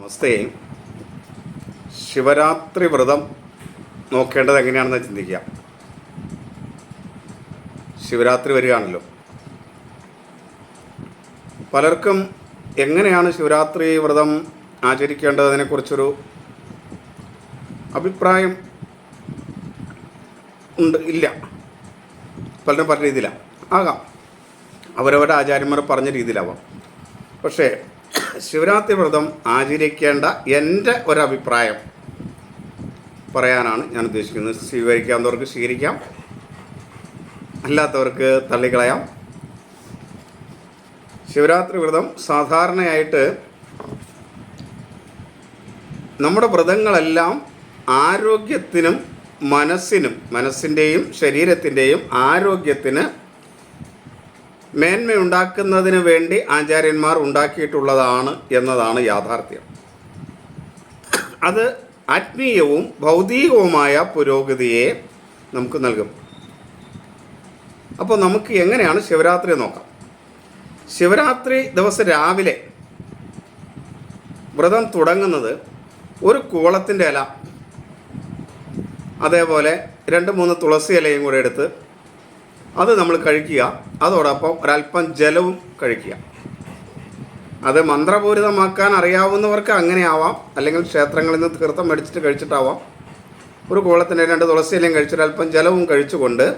നമസ്തേ. ശിവരാത്രി വ്രതം നോക്കേണ്ടത് എങ്ങനെയാണെന്ന് ചിന്തിക്കുക. ശിവരാത്രി വരികയാണല്ലോ. പലർക്കും എങ്ങനെയാണ് ശിവരാത്രി വ്രതം ആചരിക്കേണ്ടതിനെക്കുറിച്ചൊരു അഭിപ്രായം ഉണ്ട് ഇല്ല. പലരും പല രീതിയിലാണ് ആകാം. അവരവരുടെ ആചാര്യന്മാർ പറഞ്ഞ രീതിയിലാവാം. പക്ഷേ ശിവരാത്രി വ്രതം ആചരിക്കേണ്ട എന്റെ ഒരഭിപ്രായം പറയാനാണ് ഞാൻ ഉദ്ദേശിക്കുന്നത്. സ്വീകരിക്കാവുന്നവർക്ക് സ്വീകരിക്കാം. അല്ലാത്തവർക്ക് തള്ളിക്കളയാം. ശിവരാത്രി വ്രതം സാധാരണയായിട്ട് നമ്മുടെ വ്രതങ്ങളെല്ലാം ആരോഗ്യത്തിനും മനസ്സിനും മനസ്സിന്റെയും ശരീരത്തിന്റെയും ആരോഗ്യത്തിന് മേന്മയുണ്ടാക്കുന്നതിന് വേണ്ടി ആചാര്യന്മാർ ഉണ്ടാക്കിയിട്ടുള്ളതാണ് എന്നതാണ് യാഥാർത്ഥ്യം. അത് ആത്മീയവും ഭൗതികവുമായ പുരോഗതിയെ നമുക്ക് നൽകും. അപ്പോൾ നമുക്ക് എങ്ങനെയാണ് ശിവരാത്രി നോക്കാം. ശിവരാത്രി ദിവസം രാവിലെ വ്രതം തുടങ്ങുന്നത് ഒരു കൂളത്തിന്റെ ഇല അതേപോലെ രണ്ട് മൂന്ന് തുളസി ഇലയും കൂടെ എടുത്ത് അത് നമ്മൾ കഴിക്കുക. അതോടൊപ്പം ഒരല്പം ജലവും കഴിക്കുക. അത് മന്ത്രപൂരിതമാക്കാൻ അറിയാവുന്നവർക്ക് അങ്ങനെ ആവാം അല്ലെങ്കിൽ ക്ഷേത്രങ്ങളിൽ നിന്ന് തീർത്ഥം മേടിച്ചിട്ട് കഴിച്ചിട്ടാവാം. ഒരു കോളത്തിന്റെ രണ്ട് തുളസി ഇലയും കഴിച്ചിട്ട് അല്പം ജലവും കഴിച്ചുകൊണ്ട്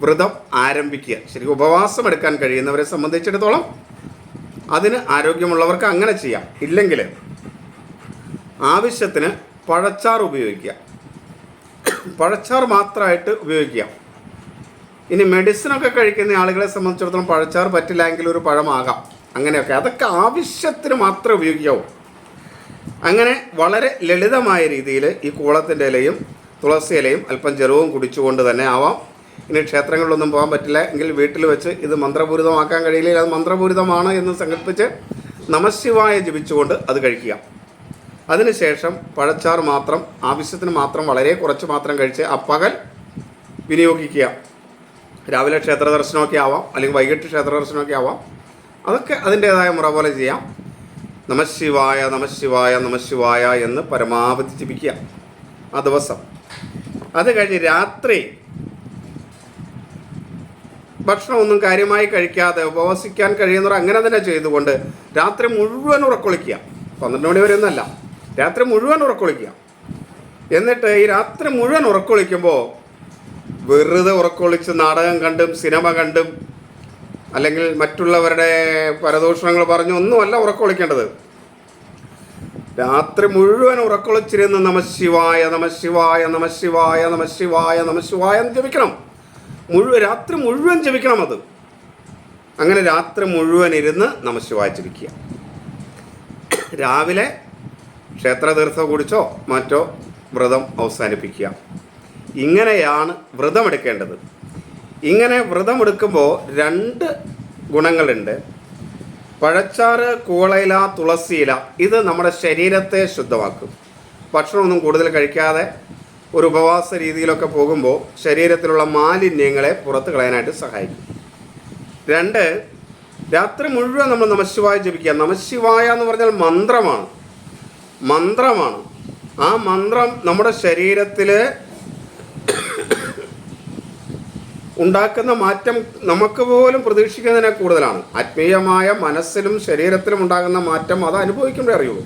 വ്രതം ആരംഭിക്കുക. ശരിക്കും ഉപവാസം എടുക്കാൻ കഴിയുന്നവരെ സംബന്ധിച്ചിടത്തോളം അതിന് ആരോഗ്യമുള്ളവർക്ക് അങ്ങനെ ചെയ്യാം. ഇല്ലെങ്കിൽ ആവശ്യത്തിന് പഴച്ചാർ ഉപയോഗിക്കുക. പഴച്ചാർ മാത്രമായിട്ട് ഉപയോഗിക്കുക. ഇനി മെഡിസിനൊക്കെ കഴിക്കുന്ന ആളുകളെ സംബന്ധിച്ചിടത്തോളം പഴച്ചാർ പറ്റില്ല എങ്കിൽ ഒരു പഴമാകാം. അങ്ങനെയൊക്കെ. അതൊക്കെ ആവശ്യത്തിന് മാത്രമേ ഉപയോഗിക്കാവൂ. അങ്ങനെ വളരെ ലളിതമായ രീതിയിൽ ഈ കൂളത്തിന്റെ ഇലയും തുളസി ഇലയും അല്പം ജലവും കുടിച്ചുകൊണ്ട് തന്നെ ആവാം. ഇനി ക്ഷേത്രങ്ങളിലൊന്നും പോകാൻ പറ്റില്ല. എങ്കിൽ വീട്ടിൽ വെച്ച് ഇത് മന്ത്രപൂരിതമാക്കാൻ കഴിയില്ല. അത് മന്ത്രപൂരിതമാണ് എന്ന് സങ്കല്പിച്ച് നമശിവായ ജപിച്ചുകൊണ്ട് അത് കഴിക്കുക. അതിനുശേഷം പഴച്ചാറ് മാത്രം ആവശ്യത്തിന് മാത്രം വളരെ കുറച്ച് മാത്രം കഴിച്ച് ആ പകൽ വിനിയോഗിക്കുക. രാവിലെ ക്ഷേത്ര ദർശനമൊക്കെ ആവാം അല്ലെങ്കിൽ വൈകിട്ട് ക്ഷേത്ര ദർശനമൊക്കെ ആവാം. അതൊക്കെ അതിന്റേതായ മുറ പോലെ ചെയ്യാം. നമശിവായ നമശിവായ നമശിവായ എന്ന് പരമാവധി ജപിക്കുക. ആ ദിവസം. അത് കഴിഞ്ഞ് രാത്രി ഭക്ഷണമൊന്നും കാര്യമായി കഴിക്കാതെ ഉപവസിക്കാൻ കഴിയുന്നവർ അങ്ങനെ തന്നെ ചെയ്തുകൊണ്ട് രാത്രി മുഴുവൻ ഉറക്കൊളിക്കുക. പന്ത്രണ്ട് മണി വരെ രാത്രി മുഴുവൻ ഉറക്കൊളിക്കുക. എന്നിട്ട് ഈ രാത്രി മുഴുവൻ ഉറക്കൊളിക്കുമ്പോൾ വെറുതെ ഉറക്കൊളിച്ച് നാടകം കണ്ടും സിനിമ കണ്ടും അല്ലെങ്കിൽ മറ്റുള്ളവരുടെ പരദൂഷണങ്ങൾ പറഞ്ഞു ഒന്നുമല്ല ഉറക്കൊളിക്കേണ്ടത്. രാത്രി മുഴുവൻ ഉറക്കൊളിച്ചിരുന്ന് നമശിവായ നമശിവായ നമശിവായ നമശിവായ നമശിവായ എന്ന് ജപിക്കണം. മുഴുവൻ രാത്രി മുഴുവൻ ജപിക്കണം അത്. അങ്ങനെ രാത്രി മുഴുവൻ ഇരുന്ന് നമശിവായ ജപിക്കുക. രാവിലെ ക്ഷേത്ര ക്ഷേത്രതീർത്ഥം കുടിച്ചോ മറ്റോ വ്രതം അവസാനിപ്പിക്കുക. ഇങ്ങനെയാണ് വ്രതമെടുക്കേണ്ടത്. ഇങ്ങനെ വ്രതമെടുക്കുമ്പോൾ രണ്ട് ഗുണങ്ങളുണ്ട്. പഴച്ചാറ് കൂളയില തുളസിയില ഇത് നമ്മുടെ ശരീരത്തെ ശുദ്ധമാക്കും. ഭക്ഷണമൊന്നും കൂടുതൽ കഴിക്കാതെ ഒരു ഉപവാസ രീതിയിലൊക്കെ പോകുമ്പോൾ ശരീരത്തിലുള്ള മാലിന്യങ്ങളെ പുറത്ത് കളയാനായിട്ട് സഹായിക്കും. രണ്ട് രാത്രി മുഴുവൻ നമ്മൾ നമശിവായ ജപിക്കുക. നമശിവായ എന്ന് പറഞ്ഞാൽ മന്ത്രമാണ്. മന്ത്രമാണ്. ആ മന്ത്രം നമ്മുടെ ശരീരത്തിൽ ഉണ്ടാക്കുന്ന മാറ്റം നമുക്ക് പോലും പ്രതീക്ഷിക്കുന്നതിനെ കൂടുതലാണ്. ആത്മീയമായ മനസ്സിലും ശരീരത്തിലും ഉണ്ടാകുന്ന മാറ്റം അത് അനുഭവിക്കുമ്പോഴേ അറിയുള്ളൂ.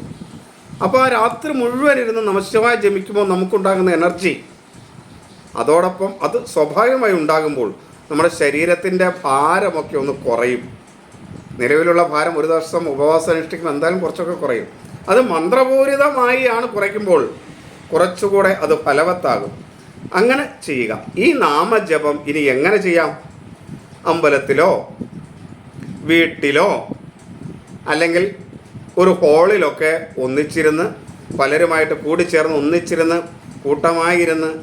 അപ്പോൾ ആ രാത്രി മുഴുവൻ ഇരുന്ന് നമശിവായ ജമിക്കുമ്പോൾ നമുക്കുണ്ടാകുന്ന എനർജി അതോടൊപ്പം അത് സ്വാഭാവികമായി ഉണ്ടാകുമ്പോൾ നമ്മുടെ ശരീരത്തിന്റെ ഭാരമൊക്കെ ഒന്ന് കുറയും. നിലവിലുള്ള ഭാരം ഒരു ദിവസം ഉപവാസം അനുഷ്ഠിക്കുമ്പോൾ എന്തായാലും കുറച്ചൊക്കെ കുറയും. അത് മന്ത്രപൂരിതമായി ആണ് കുറയ്ക്കുമ്പോൾ കുറച്ചുകൂടെ അത് ഫലവത്താകും. അങ്ങനെ ചെയ്യുക. ഈ നാമജപം ഇനി എങ്ങനെ ചെയ്യാം? അമ്പലത്തിലോ വീട്ടിലോ അല്ലെങ്കിൽ ഒരു ഹോളിലൊക്കെ ഒന്നിച്ചിരുന്ന് പലരുമായിട്ട് കൂടിച്ചേർന്ന് ഒന്നിച്ചിരുന്ന് കൂട്ടമായിരുന്ന്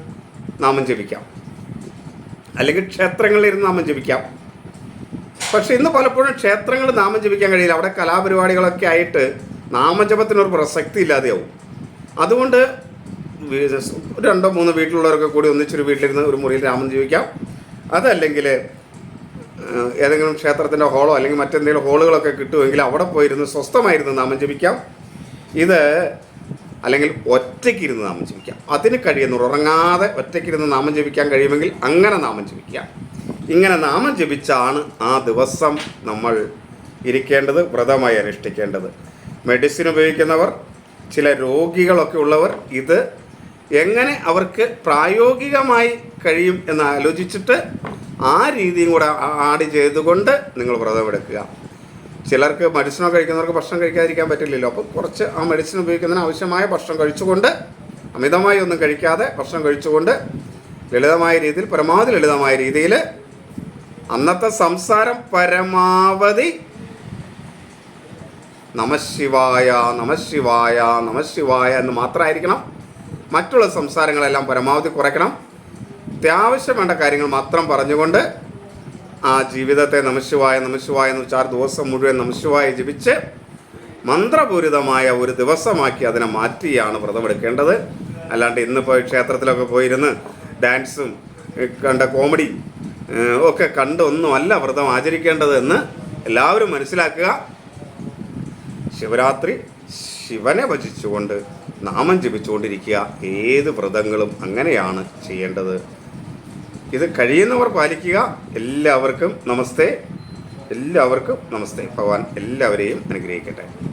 നാമം ജപിക്കാം. അല്ലെങ്കിൽ ക്ഷേത്രങ്ങളിലിരുന്ന് നാമം ജപിക്കാം. പക്ഷെ ഇന്ന് പലപ്പോഴും ക്ഷേത്രങ്ങളിൽ നാമം ജപിക്കാൻ കഴിയില്ല. അവിടെ കലാപരിപാടികളൊക്കെ ആയിട്ട് നാമജപത്തിനൊരു പ്രസക്തി ഇല്ലാതെയാവും. അതുകൊണ്ട് രണ്ടോ മൂന്നോ വീട്ടിലുള്ളവരൊക്കെ കൂടി ഒന്നിച്ചൊരു വീട്ടിലിരുന്ന് ഒരു മുറിയിൽ രാമൻ ജീവിക്കാം. അതല്ലെങ്കിൽ ഏതെങ്കിലും ക്ഷേത്രത്തിന്റെ ഹോളോ അല്ലെങ്കിൽ മറ്റെന്തെങ്കിലും ഹോളുകളൊക്കെ കിട്ടുമെങ്കിൽ അവിടെ പോയിരുന്ന് സ്വസ്ഥമായിരുന്ന് നാമം ജപിക്കാം. ഇത് അല്ലെങ്കിൽ ഒറ്റയ്ക്കിരുന്ന് നാമം ജപിക്കാം. അതിന് കഴിയുന്നു ഉറങ്ങാതെ ഒറ്റയ്ക്കിരുന്ന് നാമം ജപിക്കാൻ കഴിയുമെങ്കിൽ അങ്ങനെ നാമം ജപിക്കാം. ഇങ്ങനെ നാമം ജപിച്ചാണ് ആ ദിവസം നമ്മൾ ഇരിക്കേണ്ടത് വ്രതമായി അനുഷ്ഠിക്കേണ്ടത്. മെഡിസിൻ ഉപയോഗിക്കുന്നവർ ചില രോഗികളൊക്കെ ഉള്ളവർ ഇത് എങ്ങനെ അവർക്ക് പ്രായോഗികമായി കഴിയും എന്ന് ആലോചിച്ചിട്ട് ആ രീതിയും കൂടെ ആഡ് ചെയ്തുകൊണ്ട് നിങ്ങൾ വ്രതമെടുക്കുക ചിലർക്ക് മെഡിസിനോ കഴിക്കുന്നവർക്ക് ഭക്ഷണം കഴിക്കാതിരിക്കാൻ പറ്റില്ലല്ലോ. അപ്പോൾ കുറച്ച് ആ മെഡിസിൻ ഉപയോഗിക്കുന്നതിന് ആവശ്യമായ ഭക്ഷണം കഴിച്ചുകൊണ്ട് അമിതമായി ഒന്നും കഴിക്കാതെ ഭക്ഷണം കഴിച്ചുകൊണ്ട് ലളിതമായ രീതിയിൽ പരമാവധി ലളിതമായ രീതിയിൽ അന്നത്തെ സംസാരം പരമാവധി നമശിവായ നമശിവായ നമശിവായ എന്ന് മാത്രമായിരിക്കണം. മറ്റുള്ള സംസാരങ്ങളെല്ലാം പരമാവധി കുറയ്ക്കണം. അത്യാവശ്യം വേണ്ട കാര്യങ്ങൾ മാത്രം പറഞ്ഞുകൊണ്ട് ആ ജീവിതത്തെ നമശിവായ നമശിവായ എന്ന് വെച്ചാൽ ദിവസം മുഴുവൻ നമശിവായി ജപിച്ച് മന്ത്രപൂരിതമായ ഒരു ദിവസമാക്കി അതിനെ മാറ്റിയാണ് വ്രതമെടുക്കേണ്ടത് അല്ലാണ്ട് ഇന്നിപ്പോൾ ക്ഷേത്രത്തിലൊക്കെ പോയിരുന്ന് ഡാൻസും കണ്ട കോമഡി ഒക്കെ കണ്ടൊന്നുമല്ല വ്രതം ആചരിക്കേണ്ടത് എന്ന് എല്ലാവരും മനസ്സിലാക്കുക. ശിവരാത്രി ശിവനെ ഭജിച്ചുകൊണ്ട് നാമം ജപിച്ചുകൊണ്ടിരിക്കുക. ഏത് വ്രതങ്ങളും അങ്ങനെയാണ് ചെയ്യേണ്ടത്. ഇത് കഴിയുന്നവർ പാലിക്കുക. എല്ലാവർക്കും നമസ്തേ. എല്ലാവർക്കും നമസ്തേ. ഭഗവാൻ എല്ലാവരെയും അനുഗ്രഹിക്കട്ടെ.